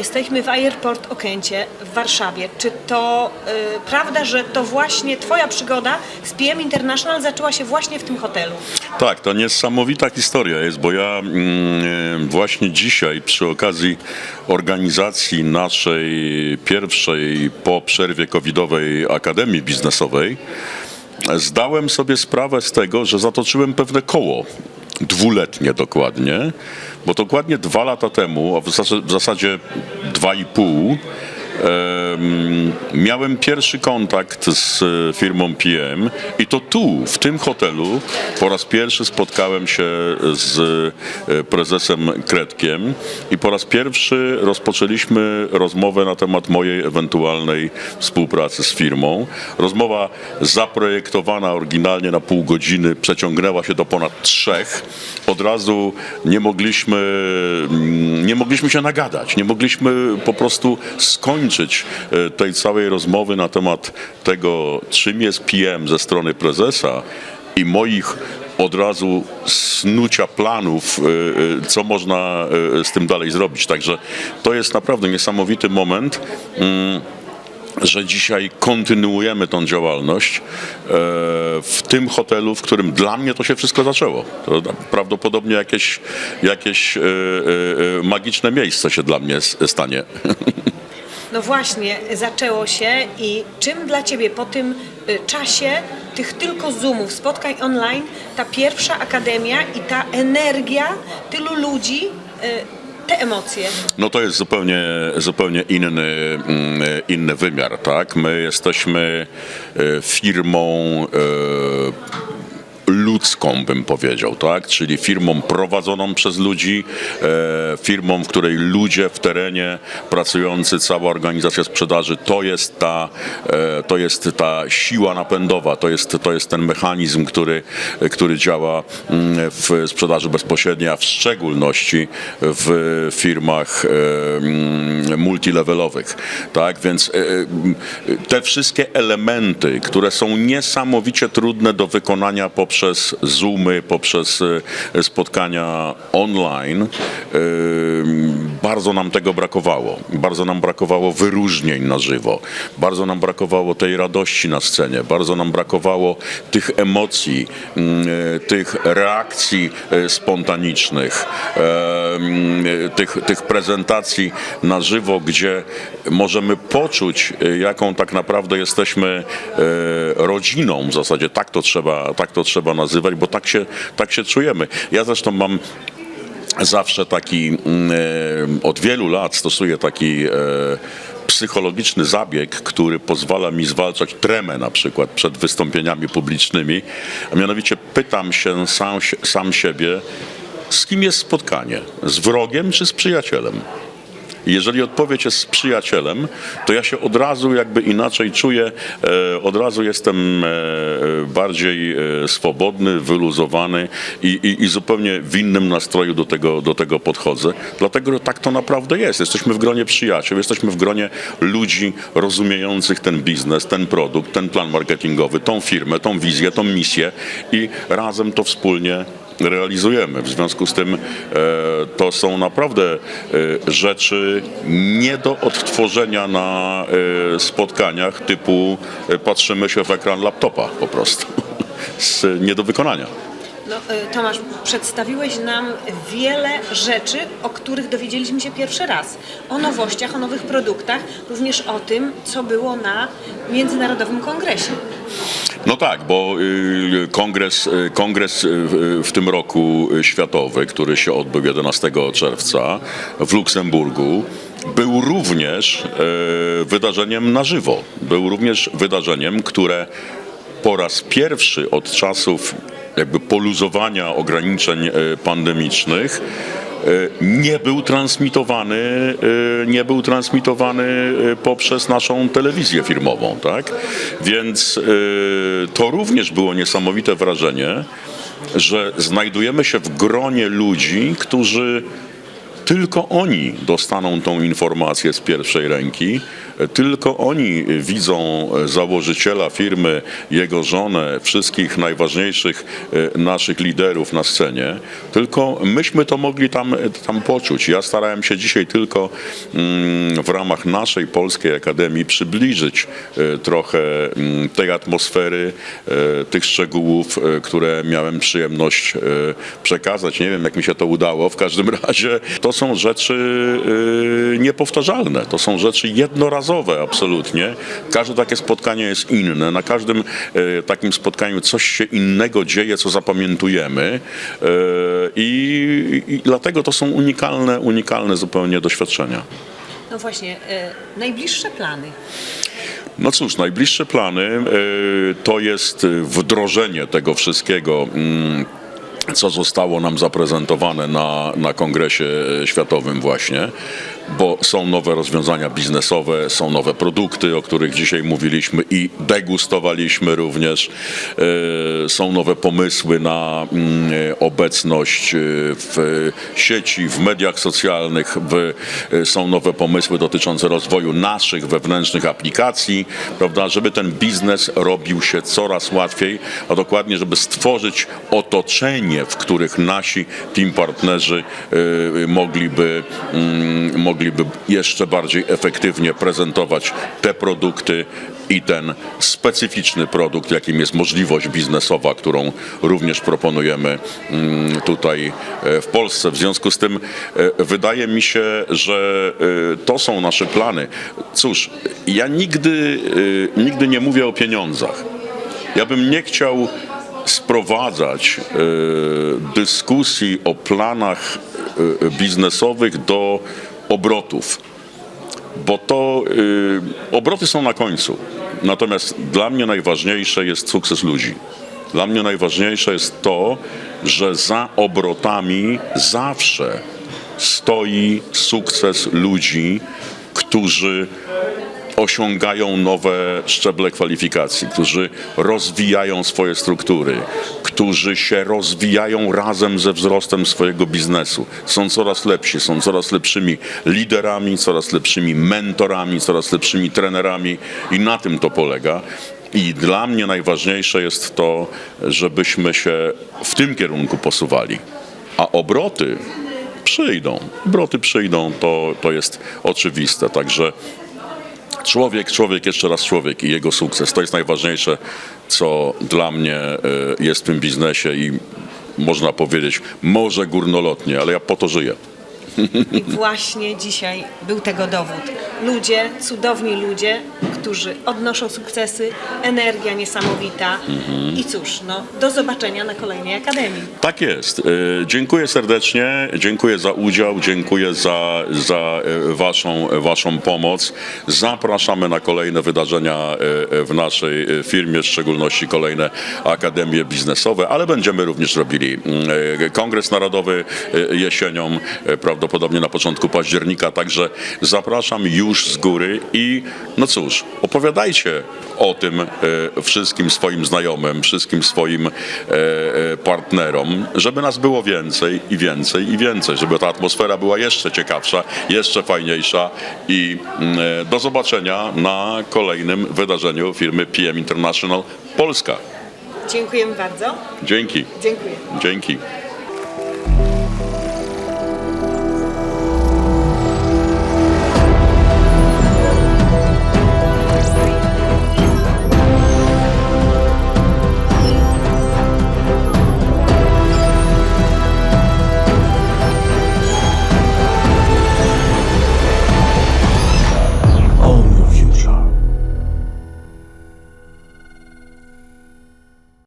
Jesteśmy w Airport Okęcie w Warszawie. Czy to y, prawda, że to właśnie Twoja przygoda z PM International zaczęła się właśnie w tym hotelu? Tak, to niesamowita historia jest, bo ja mm, właśnie dzisiaj przy okazji organizacji naszej pierwszej po przerwie covidowej Akademii Biznesowej zdałem sobie sprawę z tego, że zatoczyłem pewne koło. Dwuletnie dokładnie, bo dokładnie dwa lata temu, a w zasadzie, dwa i pół, Miałem pierwszy kontakt z e, firmą PM i to tu, w tym hotelu, po raz pierwszy spotkałem się z e, prezesem Kretkiem i po raz pierwszy rozpoczęliśmy rozmowę na temat mojej ewentualnej współpracy z firmą. Rozmowa zaprojektowana oryginalnie na pół godziny przeciągnęła się do ponad trzech. Od razu nie mogliśmy, mm, nie mogliśmy się nagadać, nie mogliśmy po prostu skończyć e, tej całej rozmowy na temat tego, czym jest PM ze strony prezesa i moich od razu snucia planów, e, e, co można z tym dalej zrobić. Także to jest naprawdę niesamowity moment. Mm, że dzisiaj kontynuujemy tą działalność w tym hotelu, w którym dla mnie to się wszystko zaczęło. To prawdopodobnie jakieś, jakieś magiczne miejsce się dla mnie stanie. No właśnie, zaczęło się i czym dla Ciebie po tym y, czasie tych tylko Zoomów, spotkań online, ta pierwsza akademia i ta energia tylu ludzi, y, te emocje? No to jest zupełnie, zupełnie inny, mm, inny wymiar, tak? My jesteśmy e, firmą ludzką, bym powiedział, tak? Czyli firmą prowadzoną przez ludzi, e, firmą, w której ludzie w terenie pracujący, cała organizacja sprzedaży, to jest ta, e, to jest ta siła napędowa, to jest, to jest ten mechanizm, który, który działa mm, w sprzedaży bezpośredniej, a w szczególności w firmach e, mm, multilevelowych, tak? Więc te wszystkie elementy, które są niesamowicie trudne do wykonania poprzez Zoomy, poprzez e, spotkania online, e, bardzo nam tego brakowało. Bardzo nam brakowało wyróżnień na żywo. Bardzo nam brakowało tej radości na scenie. Bardzo nam brakowało tych emocji, e, tych reakcji spontanicznych, tych, tych prezentacji na żywo, gdzie możemy poczuć, jaką tak naprawdę jesteśmy rodziną w zasadzie. Tak to trzeba, tak to trzeba nazywać, bo tak się, tak się czujemy. Ja zresztą mam zawsze taki, mm, e, od wielu lat stosuję taki e, psychologiczny zabieg, który pozwala mi zwalczać tremę na przykład przed wystąpieniami publicznymi, a mianowicie pytam się sam, sam siebie, z kim jest spotkanie? Z wrogiem czy z przyjacielem? Jeżeli odpowiedź jest z przyjacielem, to ja się od razu jakby inaczej czuję, e, od razu jestem e, bardziej e, swobodny, wyluzowany i, i, i zupełnie w innym nastroju do tego, do tego podchodzę. Dlatego że tak to naprawdę jest. Jesteśmy w gronie przyjaciół, jesteśmy w gronie ludzi rozumiejących ten biznes, ten produkt, ten plan marketingowy, tą firmę, tą wizję, tą misję i razem to wspólnie realizujemy. W związku z tym e, to są naprawdę e, rzeczy nie do odtworzenia na e, spotkaniach typu patrzymy się w ekran laptopa po prostu. Nie do wykonania. No, Tomasz, przedstawiłeś nam wiele rzeczy, o których dowiedzieliśmy się pierwszy raz. O nowościach, o nowych produktach, również o tym, co było na Międzynarodowym Kongresie. No tak, bo y, kongres, y, kongres y, w- tym roku światowy, który się odbył 11 czerwca w Luksemburgu, był również wydarzeniem na żywo. Był również wydarzeniem, które po raz pierwszy od czasów jakby poluzowania ograniczeń pandemicznych nie był transmitowany, e, nie był transmitowany e, poprzez naszą telewizję firmową, tak? Więc to również było niesamowite wrażenie, że znajdujemy się w gronie ludzi, którzy tylko oni dostaną tą informację z pierwszej ręki, tylko oni widzą założyciela firmy, jego żonę, wszystkich najważniejszych e, naszych liderów na scenie, tylko myśmy to mogli tam, tam poczuć. Ja starałem się dzisiaj tylko mm, w ramach naszej Polskiej Akademii przybliżyć e, trochę mm, tej atmosfery, e, tych szczegółów, e, które miałem przyjemność e, przekazać. Nie wiem, jak mi się to udało. W każdym razie to są rzeczy e, niepowtarzalne. To są rzeczy jednorazowe absolutnie. Każde takie spotkanie jest inne. Na każdym e, takim spotkaniu coś się innego dzieje, co zapamiętujemy. E, I, i dlatego to są unikalne, unikalne zupełnie doświadczenia. No właśnie, najbliższe plany. No cóż, najbliższe plany to jest wdrożenie tego wszystkiego. Co zostało nam zaprezentowane na, na kongresie światowym, właśnie, bo są nowe rozwiązania biznesowe, są nowe produkty, o których dzisiaj mówiliśmy i degustowaliśmy również. E, Są nowe pomysły na mm, obecność e, w sieci, w mediach socjalnych, e, są nowe pomysły dotyczące rozwoju naszych wewnętrznych aplikacji, prawda, żeby ten biznes robił się coraz łatwiej, a dokładnie, żeby stworzyć otoczenie, w których nasi team partnerzy mogliby, mm, mogliby jeszcze bardziej efektywnie prezentować te produkty i ten specyficzny produkt, jakim jest możliwość biznesowa, którą również proponujemy mm, tutaj e, w Polsce. W związku z tym e, wydaje mi się, że e, to są nasze plany. Cóż, ja nigdy, nigdy nie mówię o pieniądzach. Ja bym nie chciał sprowadzać dyskusji o planach biznesowych do obrotów bo to y, obroty są na końcu. Natomiast dla mnie najważniejsze jest sukces ludzi. Dla mnie najważniejsze jest to, że za obrotami zawsze stoi sukces ludzi, którzy osiągają nowe szczeble kwalifikacji, którzy rozwijają swoje struktury, którzy się rozwijają razem ze wzrostem swojego biznesu. Są coraz lepsi, są coraz lepszymi liderami, coraz lepszymi mentorami, coraz lepszymi trenerami i na tym to polega. I dla mnie najważniejsze jest to, żebyśmy się w tym kierunku posuwali. A obroty przyjdą. Obroty przyjdą, to, to jest oczywiste. Także Człowiek, człowiek, jeszcze raz człowiek i jego sukces. To jest najważniejsze, co dla mnie e, jest w tym biznesie i można powiedzieć, może górnolotnie, ale ja po to żyję. I właśnie dzisiaj był tego dowód. Ludzie, cudowni ludzie, którzy odnoszą sukcesy, energia niesamowita. I cóż, no, do zobaczenia na kolejnej Akademii. Tak jest. E, Dziękuję serdecznie, dziękuję za udział, dziękuję za, za e, waszą, waszą pomoc. Zapraszamy na kolejne wydarzenia e, w naszej firmie, w szczególności kolejne akademie biznesowe, ale będziemy również robili mm, Kongres Narodowy jesienią, prawdopodobnie na początku października, także zapraszam już z góry i no cóż, opowiadajcie o tym e, wszystkim swoim znajomym, wszystkim swoim e, e, partnerom, żeby nas było więcej i więcej i więcej, żeby ta atmosfera była jeszcze ciekawsza, jeszcze fajniejsza i mm, do zobaczenia na kolejnym wydarzeniu firmy PM International Polska. Dziękujemy bardzo. Dzięki. Dziękuję. Dzięki.